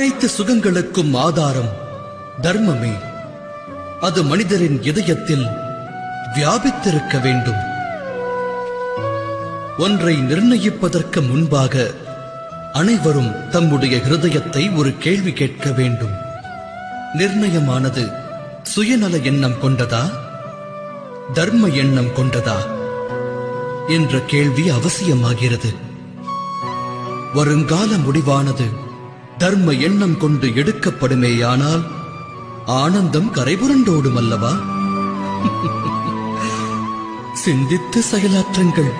அனைத்து சுகங்களுக்கும் ஆதாரம் தர்மமே. அது மனிதரின் இதயத்தில் வியாபித்திருக்க வேண்டும். ஒன்றை நிர்ணயிப்பதற்கு முன்பாக அனைவரும் தம்முடைய ஹிருதயத்தை ஒரு கேள்வி கேட்க வேண்டும். நிர்ணயமானது சுயநல எண்ணம் கொண்டதா? தர்ம எண்ணம் கொண்டதா? என்ற கேள்வி அவசியமாகிறது. வருங்கால முடிவானது தர்ம எண்ணம் கொண்டு எடுக்கப்படுமேயானால் ஆனந்தம் கரைபுரண்டோடும் அல்லவா சிந்தித்து செயலாற்றுங்கள்.